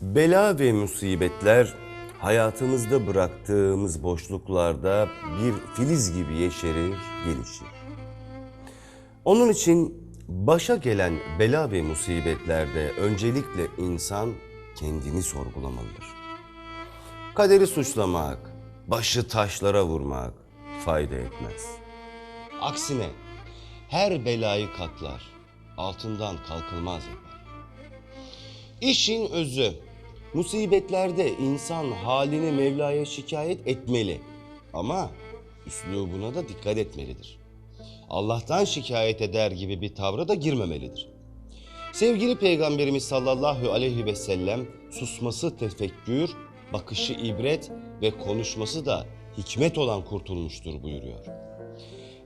Bela ve musibetler hayatımızda bıraktığımız boşluklarda bir filiz gibi yeşerir, gelişir. Onun için başa gelen bela ve musibetlerde öncelikle insan kendini sorgulamalıdır. Kaderi suçlamak, başı taşlara vurmak fayda etmez. Aksine her belayı katlar, altından kalkılmaz yapar. İşin özü, musibetlerde insan halini Mevla'ya şikayet etmeli. Ama üslubuna da dikkat etmelidir. Allah'tan şikayet eder gibi bir tavra da girmemelidir. Sevgili Peygamberimiz sallallahu aleyhi ve sellem susması tefekkür, bakışı ibret ve konuşması da hikmet olan kurtulmuştur buyuruyor.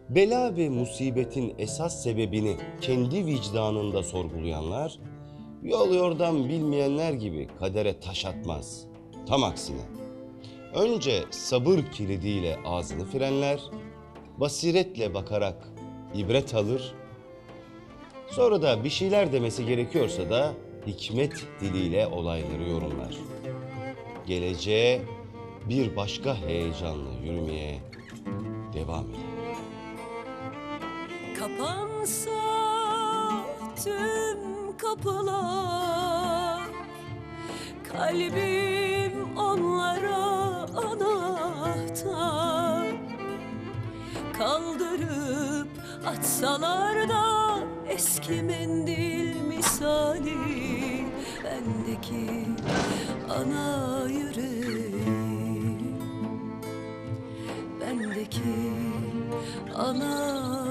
Bela ve musibetin esas sebebini kendi vicdanında sorgulayanlar, yol yordan bilmeyenler gibi kadere taş atmaz. Tam aksine. Önce sabır kilidiyle ağzını frenler, basiretle bakarak ibret alır, sonra da bir şeyler demesi gerekiyorsa da hikmet diliyle olayları yorumlar. Geleceğe bir başka heyecanla yürümeye devam eder. Kapansa tüm kapılar. Kalbim onlara anahtar. Kaldırıp atsalar da eski mendil misali Bendeki ana yüreğim Bendeki ana